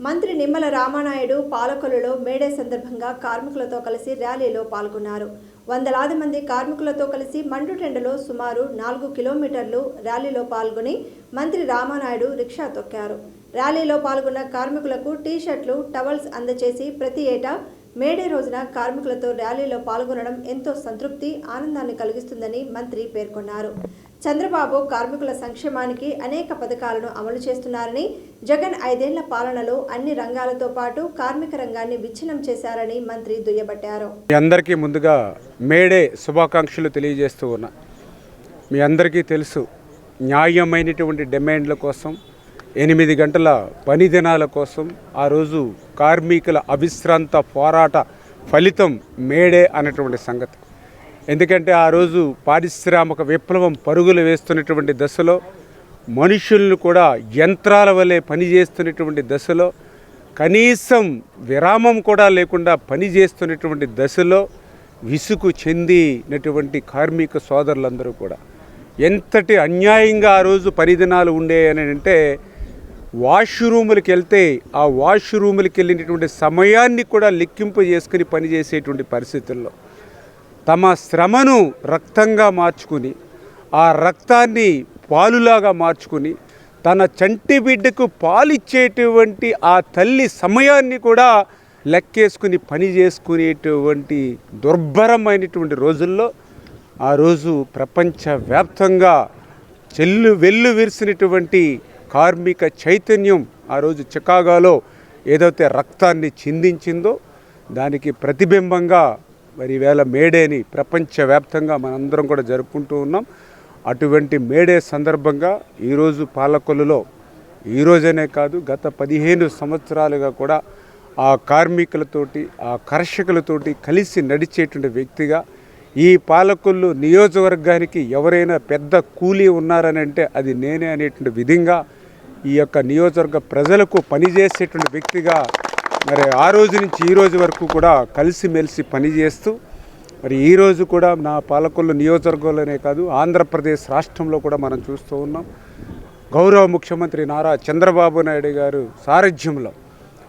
మంత్రి నిమ్మల రామానాయుడు పాలకొల్లులో మేడే సందర్భంగా కార్మికులతో కలిసి ర్యాలీలో పాల్గొన్నారు. వందలాది మంది కార్మికులతో కలిసి మండుటెండలో సుమారు నాలుగు కిలోమీటర్లు ర్యాలీలో పాల్గొని మంత్రి రామానాయుడు రిక్షా తొక్కారు. ర్యాలీలో పాల్గొన్న కార్మికులకు టీ షర్ట్లు టవల్స్ అందజేసి ప్రతి ఏటా మేడే రోజున కార్మికులతో ర్యాలీలో పాల్గొనడం ఎంతో సంతృప్తి ఆనందాన్ని కలిగిస్తుందని మంత్రి పేర్కొన్నారు. చంద్రబాబు కార్మికుల సంక్షేమానికి అనేక పథకాలను అమలు చేస్తున్నారని జగన్ ఐదేళ్ళ పాలనలో అన్ని రంగాలతో పాటు కార్మిక రంగాన్ని విచ్ఛిన్నం చేశారని మంత్రి దుయ్యబట్టారు. మీ అందరికీ ముందుగా మేడే శుభాకాంక్షలు తెలియజేస్తూ ఉన్నా. మీ అందరికీ తెలుసు న్యాయమైనటువంటి డిమాండ్ల కోసం ఎనిమిది గంటల పని దినాల కోసం ఆ రోజు కార్మికుల అవిశ్రాంత పోరాట ఫలితం మేడే అన్నటువంటి సంగతి. ఎందుకంటే ఆ రోజు పారిశ్రామిక విప్లవం పరుగులు వేస్తున్నటువంటి దశలో మనుషులను కూడా యంత్రాల వలె పనిచేస్తున్నటువంటి దశలో కనీసం విరామం కూడా లేకుండా పనిచేస్తున్నటువంటి దశలో విసుగు చెందినటువంటి కార్మిక సోదరులందరూ కూడా ఎంతటి అన్యాయంగా ఆ రోజు పరిదినాలు ఉండేయని అంటే వాష్రూములకి వెళ్తే ఆ వాష్రూములకి వెళ్ళినటువంటి సమయాన్ని కూడా లెక్కింపు చేసుకుని పనిచేసేటువంటి పరిస్థితుల్లో తమ శ్రమను రక్తంగా మార్చుకుని ఆ రక్తాన్ని పాలులాగా మార్చుకుని తన చంటి బిడ్డకు పాలిచ్చేటువంటి ఆ తల్లి సమయాన్ని కూడా లెక్కేసుకుని పని చేసుకునేటువంటి దుర్భరమైనటువంటి రోజుల్లో ఆ రోజు ప్రపంచవ్యాప్తంగా చెల్లు వెల్లు విరిసినటువంటి కార్మిక చైతన్యం ఆ రోజు చికాగోలో ఏదైతే రక్తాన్ని చిందించిందో దానికి ప్రతిబింబంగా మరి వేళ మేడేని ప్రపంచవ్యాప్తంగా మనందరం కూడా జరుపుకుంటూ ఉన్నాం. అటువంటి మేడే సందర్భంగా ఈరోజు పాలకొల్లులో ఈరోజనే కాదు గత పదిహేను సంవత్సరాలుగా కూడా ఆ కార్మికులతోటి ఆ కర్షకులతోటి కలిసి నడిచేటువంటి వ్యక్తిగా ఈ పాలకొల్లు నియోజకవర్గానికి ఎవరైనా పెద్ద కూలీ ఉన్నారని అంటే అది నేనే అనేటువంటి విధంగా ఈ యొక్క నియోజకవర్గ ప్రజలకు పనిచేసేటువంటి వ్యక్తిగా మరి ఆ రోజు నుంచి ఈ రోజు వరకు కూడా కలిసిమెలిసి పనిచేస్తూ మరి ఈ రోజు కూడా నా పాలకొల్లు నియోజకవర్గంలోనే కాదు ఆంధ్రప్రదేశ్ రాష్ట్రంలో కూడా మనం చూస్తూ ఉన్నాం. గౌరవ ముఖ్యమంత్రి నారా చంద్రబాబు నాయుడు గారు సారథ్యంలో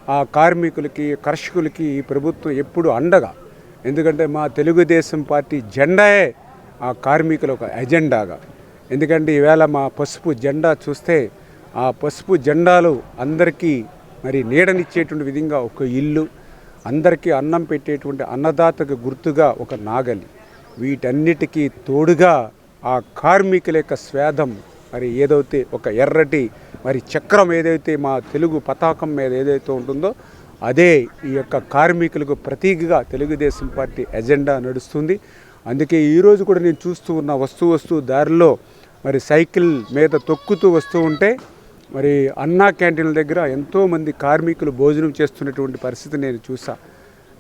ఆ కార్మికులకి కర్షకులకి ఈ ప్రభుత్వం ఎప్పుడు అండగా ఎందుకంటే మా తెలుగుదేశం పార్టీ జెండాయే ఆ కార్మికుల ఒక ఎజెండాగా. ఎందుకంటే ఈవేళ మా పసుపు జెండా చూస్తే ఆ పసుపు జెండాలు అందరికీ మరి నీడనిచ్చేటువంటి విధంగా ఒక ఇల్లు అందరికీ అన్నం పెట్టేటువంటి అన్నదాతకు గుర్తుగా ఒక నాగలి. వీటన్నిటికీ తోడుగా ఆ కార్మికుల యొక్క స్వేదం మరి ఏదైతే ఒక ఎర్రటి మరి చక్రం ఏదైతే మా తెలుగు పతాకం మీద ఏదైతే ఉంటుందో అదే ఈ యొక్క కార్మికులకు ప్రతీకగా తెలుగుదేశం పార్టీ ఎజెండా నడుస్తుంది. అందుకే ఈరోజు కూడా నేను చూస్తూ ఉన్న వస్తూ వస్తూ దారిలో మరి సైకిల్ మీద తొక్కుతూ వస్తూ ఉంటే మరి అన్నా క్యాంటీన్ల దగ్గర ఎంతోమంది కార్మికులు భోజనం చేస్తున్నటువంటి పరిస్థితి నేను చూసా.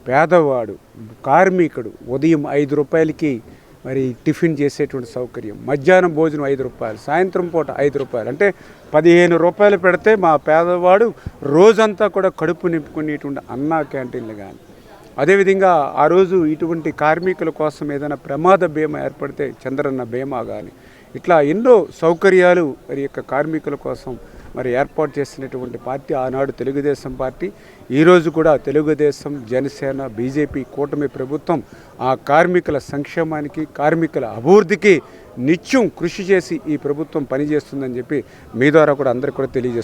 పేదవాడు కార్మికుడు ఉదయం ఐదు రూపాయలకి మరి టిఫిన్ చేసేటువంటి సౌకర్యం. మధ్యాహ్నం భోజనం ఐదు రూపాయలు సాయంత్రం పూట ఐదు రూపాయలు. అంటే పదిహేను రూపాయలు పెడితే మా పేదవాడు రోజంతా కూడా కడుపు నింపుకునేటువంటి అన్నా క్యాంటీన్లు కానీ అదేవిధంగా ఆ రోజు ఇటువంటి కార్మికుల కోసం ఏదైనా ప్రమాద బీమా ఏర్పడితే చంద్రన్న బీమా కానీ ఇట్లా ఎన్నో సౌకర్యాలు మరి యొక్క కార్మికుల కోసం మరి ఏర్పాటు చేసినటువంటి పార్టీ ఆనాడు తెలుగుదేశం పార్టీ ఈరోజు కూడా తెలుగుదేశం జనసేన బీజేపీ కూటమి ప్రభుత్వం ఆ కార్మికుల సంక్షేమానికి కార్మికుల అభివృద్ధికి నిత్యం కృషి చేసి ఈ ప్రభుత్వం పనిచేస్తుందని చెప్పి మీ ద్వారా కూడా అందరికీ కూడా తెలియజేస్తుంది